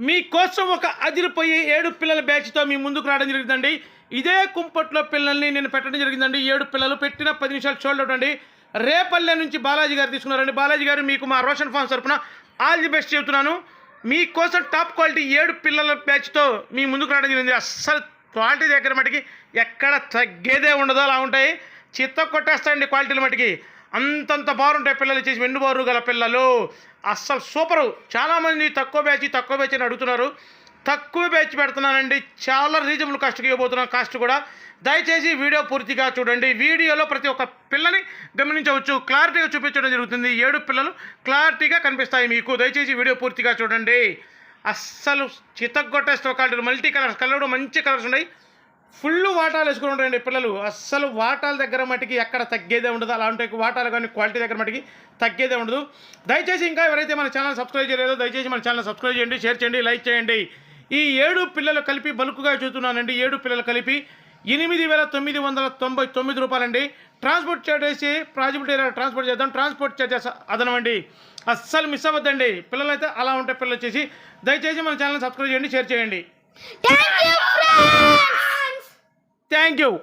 మీకోసం ఒక అదిరిపోయి ఏడు పిల్లల బ్యాచ్తో మీ ముందుకు రావడం జరిగిందండి. ఇదే కుంపట్లో పిల్లల్ని నేను పెట్టడం జరిగిందండి. ఏడు పిల్లలు పెట్టిన పది నిమిషాలు చూడడం రేపల్లె నుంచి బాలాజీ గారు తీసుకున్నారండి. బాలాజీ గారు మీకు మా రోషన్ ఫార్మ్స్ తరఫున ఆల్ ది బెస్ట్ చెబుతున్నాను. మీకోసం టాప్ క్వాలిటీ ఏడు పిల్లల బ్యాచ్తో మీ ముందుకు రావడం జరిగింది. అస్సలు క్వాలిటీ దగ్గర మటుకి ఎక్కడ తగ్గేదే ఉండదో. అలా ఉంటాయి. చిత్త కొట్టేస్తాయండి క్వాలిటీల మటుకి. అంతంత బాగుంటాయి పిల్లలు చేసి వెన్నుబారు గల పిల్లలు. అస్సలు సూపరు. చాలామంది తక్కువ బ్యాచ్ తక్కువ బ్యాచ్ అని అడుగుతున్నారు. తక్కువ బ్యాచ్ పెడుతున్నానండి. చాలా రీజనబుల్ కాస్ట్కి ఇవ్వబోతున్నాను కాస్ట్ కూడా. దయచేసి వీడియో పూర్తిగా చూడండి. వీడియోలో ప్రతి ఒక్క పిల్లని గమనించవచ్చు. క్లారిటీగా చూపించడం జరుగుతుంది. ఏడు పిల్లలు క్లారిటీగా కనిపిస్తాయి మీకు. దయచేసి వీడియో పూర్తిగా చూడండి. అస్సలు చితగ్గొట్టే క్వాలిటీ మల్టీ కలర్స్ కలర్ మంచి కలర్స్ ఉన్నాయి. ఫుల్ వాటాలు వేసుకుని ఉంటాయండి పిల్లలు. అస్సలు వాటాల దగ్గర మటుకి ఎక్కడ తగ్గేదే ఉండదు. అలాంటి వాటాలు కానీ క్వాలిటీ దగ్గర మటుకి తగ్గేదే ఉండదు. దయచేసి ఇంకా ఎవరైతే మన ఛానల్ సబ్స్క్రైబ్ చేయలేదో దయచేసి మన ఛానల్ సబ్స్క్రైబ్ చేయండి షేర్ చేయండి లైక్ చేయండి. ఈ ఏడు పిల్లలు కలిపి బలుకుగా చూస్తున్నానండి. ఏడు పిల్లలు కలిపి ఎనిమిది వేల తొమ్మిది వందల తొంభై తొమ్మిది రూపాయలండి. Transport charge project area transport చేద్దాం. ట్రాన్స్పోర్ట్ చార్జెస్ అదనమండి. అస్సలు మిస్ అవ్వద్దండి. పిల్లలు అయితే అలా ఉంటే పిల్లలు వచ్చేసి దయచేసి మన ఛానల్ సబ్స్క్రైబ్ చేయండి షేర్ చేయండి. Thank you.